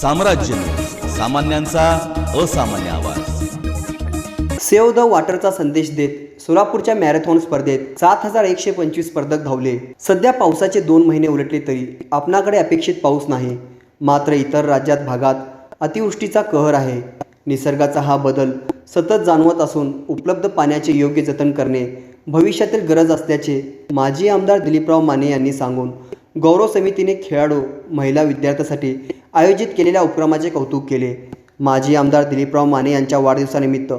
साम्राज्य. सामान्यांचा असामान्य आवाज. सेव द वॉटरचा संदेश देत सोलापूरच्या मॅरेथॉन स्पर्धेत सात हजार एकशे पंचवीस स्पर्धक धावले. सध्या पावसाचे दोन महिने उलटले तरी आपणाकडे अपेक्षित पाऊस नाही. मात्र इतर राज्यात भागात अतिवृष्टीचा कहर आहे. निसर्गाचा हा बदल सतत जाणवत असून उपलब्ध पाण्याचे योग्य जतन करणे भविष्यातील गरज असल्याचे माजी आमदार दिलीपराव माने यांनी सांगून गौरव समितीने खेळाडू महिला विद्यार्थ्यासाठी आयोजित केलेल्या उपक्रमाचे कौतुक केले. माजी आमदार दिलीपराव माने यांच्या वाढदिवसानिमित्त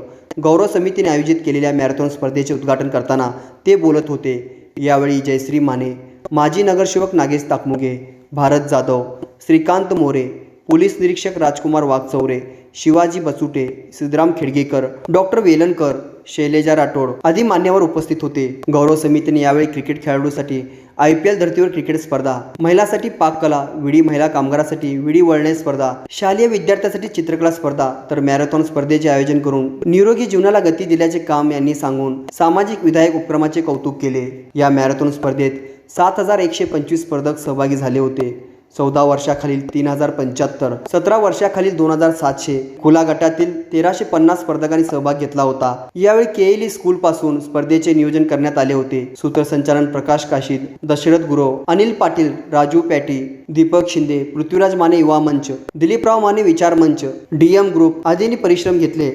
गौरव समितीने आयोजित केलेल्या मॅरेथॉन स्पर्धेचे उद्घाटन करताना ते बोलत होते. यावेळी जयश्री माने माजी नगरसेवक नागेश ताकमुगे भारत जाधव श्रीकांत मोरे पोलीस निरीक्षक राजकुमार वाघचौरे शिवाजी बचुटे सिद्धराम खेडगेकर डॉक्टर वेलणकर शैलेजा राठोड आदी मान्यवर उपस्थित होते. गौरव समितीने यावेळी क्रिकेट खेळाडूसाठी आय पी एल धर्तीवर क्रिकेट स्पर्धा महिलांसाठी पाककला विडी महिला कामगारासाठी विडी वळणे स्पर्धा शालेय विद्यार्थ्यांसाठी चित्रकला स्पर्धा तर मॅरेथॉन स्पर्धेचे आयोजन करून निरोगी जीवनाला गती दिल्याचे काम यांनी सांगून सामाजिक विधायक उपक्रमाचे कौतुक केले. या मॅरेथॉन स्पर्धेत सात हजार एकशे पंचवीस स्पर्धक सहभागी झाले होते. चौदा वर्षाखालील तीन हजार पंच्याहत्तर सतरा वर्षाखालील दोन हजार सातशे खुला गटातील तेराशे पन्नास स्पर्धकांनी सहभाग घेतला होता. यावेळी केएलई स्कूल पासून स्पर्धेचे नियोजन करण्यात आले होते. सूत्रसंचालन प्रकाश काशीद दशरथ गुरव अनिल पाटील राजू पॅटी दीपक शिंदे पृथ्वीराज माने युवा मंच दिलीपराव माने विचार मंच डीएम ग्रुप आदींनी परिश्रम घेतले.